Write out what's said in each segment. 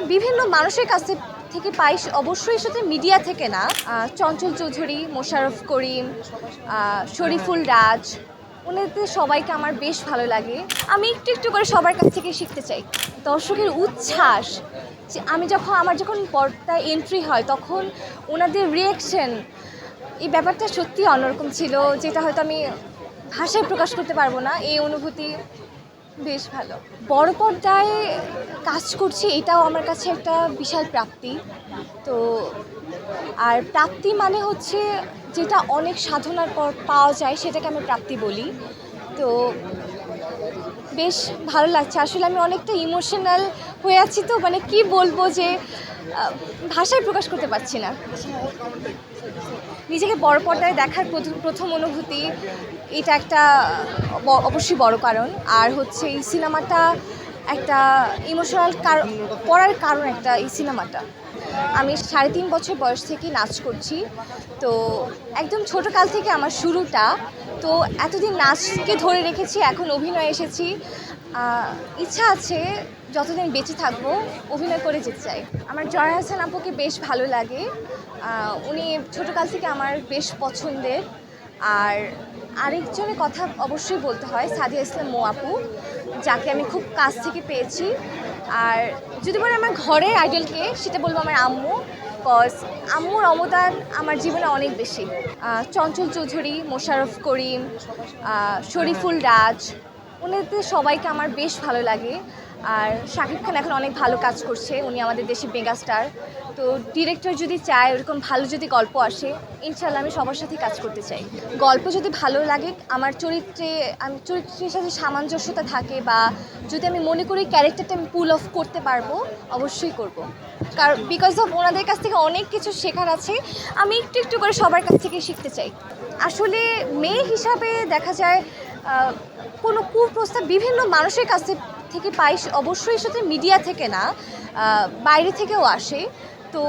প্রস্তাব বিভিন্ন মানুষের কাছে থেকে পাই অবশ্যই সাথে মিডিয়া থেকে না চঞ্চল চৌধুরী মোশাররফ করিম শরীফুল রাজ, ওনাদের সবাইকে আমার বেশ ভালো লাগে। আমি একটু একটু করে সবার কাছ থেকে শিখতে চাই। দর্শকের উচ্ছ্বাস, যে আমি যখন, আমার যখন পর্দায় এন্ট্রি হয়, তখন ওনাদের রিয়েকশন এই ব্যাপারটা সত্যি অন্যরকম ছিল, যেটা হয়তো আমি ভাষায় প্রকাশ করতে পারব না, এই অনুভূতি বেশ ভালো। বড় পর্দায় কাজ করছি, এটাও আমার কাছে একটা বিশাল প্রাপ্তি। তো, আর প্রাপ্তি মানে হচ্ছে যেটা অনেক সাধনার পর পাওয়া যায়, সেটাকে আমি প্রাপ্তি বলি। তো, বেশ ভালো লাগছে। আসলে আমি অনেকটা ইমোশনাল হয়ে আছি তো মানে কি বলব যে ভাষায় প্রকাশ করতে পারছি না। নিজেকে বড় পর্দায় দেখার প্রথম অনুভূতি, এটা একটা অবশ্যই বড় কারণ। আর হচ্ছে এই সিনেমাটা একটা ইমোশনাল পড়ার কারণ একটা এই সিনেমাটা। আমি সাড়ে তিন বছর বয়স থেকে নাচ করছি। তো একদম ছোট কাল থেকে আমার শুরুটা। তো এতদিন নাচকে ধরে রেখেছি, এখন অভিনয় এসেছি। ইচ্ছা আছে যতদিন বেঁচে থাকব, অভিনয় করে যেতে চাই। আমার জয় হাসান আপুকে বেশ ভালো লাগে। উনি ছোটোকাল থেকে আমার বেশ পছন্দের। আর আরেকজনের কথা অবশ্যই বলতে হয়, সাদিয়া ইসলাম মো আপু, যাকে আমি খুব কাছ থেকে পেয়েছি। আর যদি বলে আমার ঘরের আইডলকে, সেটা বলব আমার আম্মু কজ আম্মুর অবদান আমার জীবনে অনেক বেশি। চঞ্চল চৌধুরী মোশাররফ করিম শরীফুল রাজ ওনাদের সবাইকে আমার বেশ ভালো লাগে। আর শাকিব খান এখন অনেক ভালো কাজ করছে, উনি আমাদের দেশে মেগাস্টার। তো ডিরেক্টর যদি চায়, ওরকম ভালো যদি গল্প আসে ইনশাল্লাহ আমি সবার সাথে কাজ করতে চাই। গল্প যদি ভালো লাগে, আমার চরিত্রে, আমি চরিত্রের সাথে সামঞ্জস্যতা থাকে বা যদি আমি মনে করি ক্যারেক্টারটা আমি পুল অফ করতে পারব, অবশ্যই করব। কারণ বিকজ অফ ওনাদের কাছ থেকে অনেক কিছু শেখার আছে, আমি একটু একটু করে সবার কাছ থেকে শিখতে চাই। আসলে মেয়ে হিসাবে দেখা যায় কোনো কুপ্রস্তাব বিভিন্ন মানুষের কাছে থেকে পাই অবশ্যই সাথে মিডিয়া থেকে না বাইরে থেকেও আসে। তো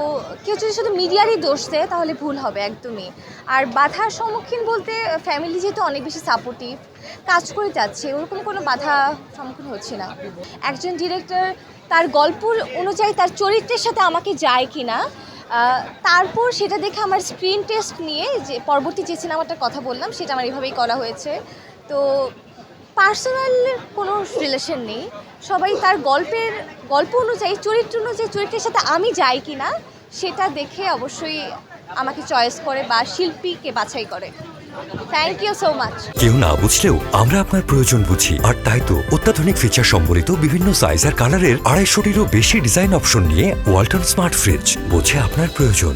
কেউ যদি শুধু মিডিয়ারই দোষ দেয়, তাহলে ভুল হবে একদমই। আর বাধার সম্মুখীন বলতে ফ্যামিলি যেহেতু অনেক বেশি সাপোর্টিভ কাজ করে যাচ্ছে, ওরকম কোনো বাধা সম্মুখীন হচ্ছে না। একজন ডিরেক্টর তার গল্প অনুযায়ী তার চরিত্রের সাথে আমাকে যায় কি না তারপর সেটা দেখে আমার স্ক্রিন টেস্ট নিয়ে যে পরবর্তী যে সিনেমাটার কথা বললাম, সেটা আমার এভাবেই করা হয়েছে। তো পার্সোনাল কোনো রিলেশন নেই। সবাই তার গল্পের, গল্প অনুযায়ী, চরিত্র অনুযায়ী, চরিত্রের সাথে আমি যাই কি না সেটা দেখে অবশ্যই আমাকে চয়েস করে বা শিল্পীকে বাছাই করে। থ্যাংক ইউ সো মাচ কেউ না বুঝলেও আমরা আপনার প্রয়োজন বুঝি। আর তাই তো অত্যাধুনিক ফিচার সম্বলিত বিভিন্ন সাইজ আর কালারের আড়াইশোটিরও বেশি ডিজাইন অপশন নিয়ে ওয়ালটন স্মার্ট ফ্রিজ বোঝে আপনার প্রয়োজন।